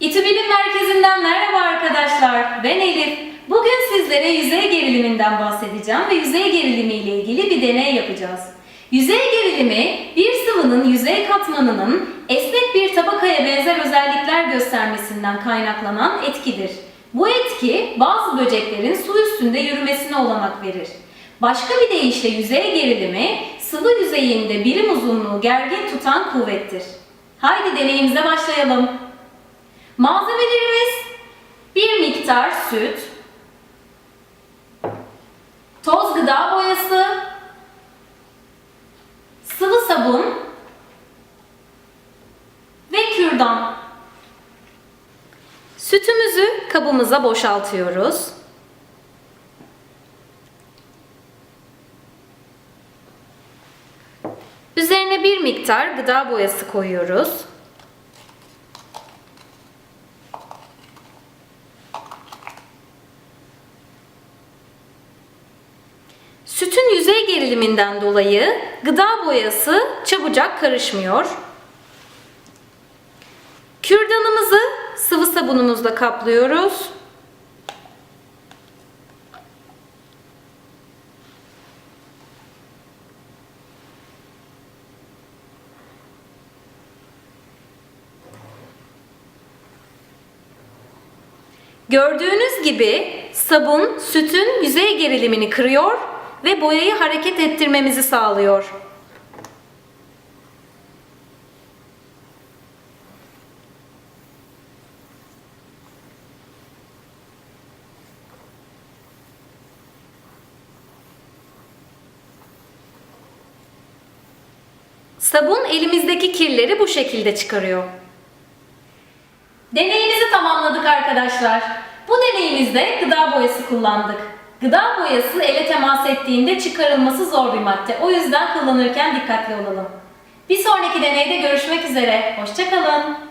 İTÜ Merkezi'nden merhaba arkadaşlar. Ben Elif. Bugün sizlere yüzey geriliminden bahsedeceğim ve yüzey gerilimi ile ilgili bir deney yapacağız. Yüzey gerilimi bir sıvının yüzey katmanının esnek bir tabakaya benzer özellikler göstermesinden kaynaklanan etkidir. Bu etki bazı böceklerin su üstünde yürümesine olanak verir. Başka bir deyişle yüzey gerilimi sıvı yüzeyinde birim uzunluğu gergin tutan kuvvettir. Haydi deneyimize başlayalım. Malzemelerimiz bir miktar süt, toz gıda boyası, sıvı sabun ve kürdan. Sütümüzü kabımıza boşaltıyoruz. Üzerine bir miktar gıda boyası koyuyoruz. Sütün yüzey geriliminden dolayı gıda boyası çabucak karışmıyor. Kürdanımızı sıvı sabunumuzla kaplıyoruz. Gördüğünüz gibi sabun sütün yüzey gerilimini kırıyor ve boyayı hareket ettirmemizi sağlıyor. Sabun elimizdeki kirleri bu şekilde çıkarıyor. Deneyimizi tamamladık arkadaşlar. Bu deneyimizde gıda boyası kullandık. Gıda boyası ele temas ettiğinde çıkarılması zor bir madde. O yüzden kullanırken dikkatli olalım. Bir sonraki deneyde görüşmek üzere. Hoşçakalın.